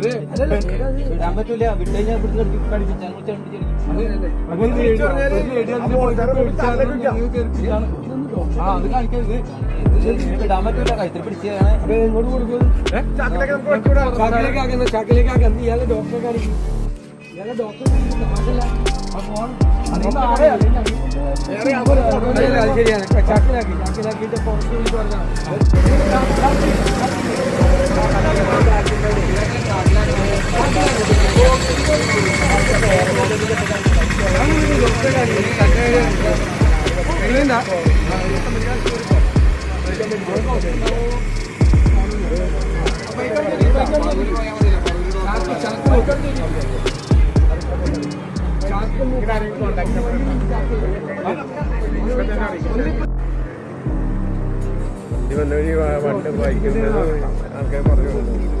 വിടാൻ പറ്റൂല. വിട്ട് കഴിഞ്ഞാൽ ഇവിടുന്ന് കടിപ്പിച്ചാൽ വിടാൻ പറ്റൂല. കഴുത്തിൽ പിടിച്ചാണ് ചാക്കിലേക്ക് ആക്കുന്ന ചാക്കിലേക്ക് ആക്കുന്ന ഇയാളെ ഡോക്ടറെ കാണിക്കും ഇയാളെ ഡോക്ടറെ കാണിക്കില്ല ആ ഫോൺ ശരിയാണ്. ചാക്കിലാക്കി. ചാക്കിലാക്കിയിട്ട് പുറത്ത് പറഞ്ഞാൽ വണ്ടി വന്നവര് വണ്ടി വായിക്കുന്നത് ആൾക്കാർ പറഞ്ഞു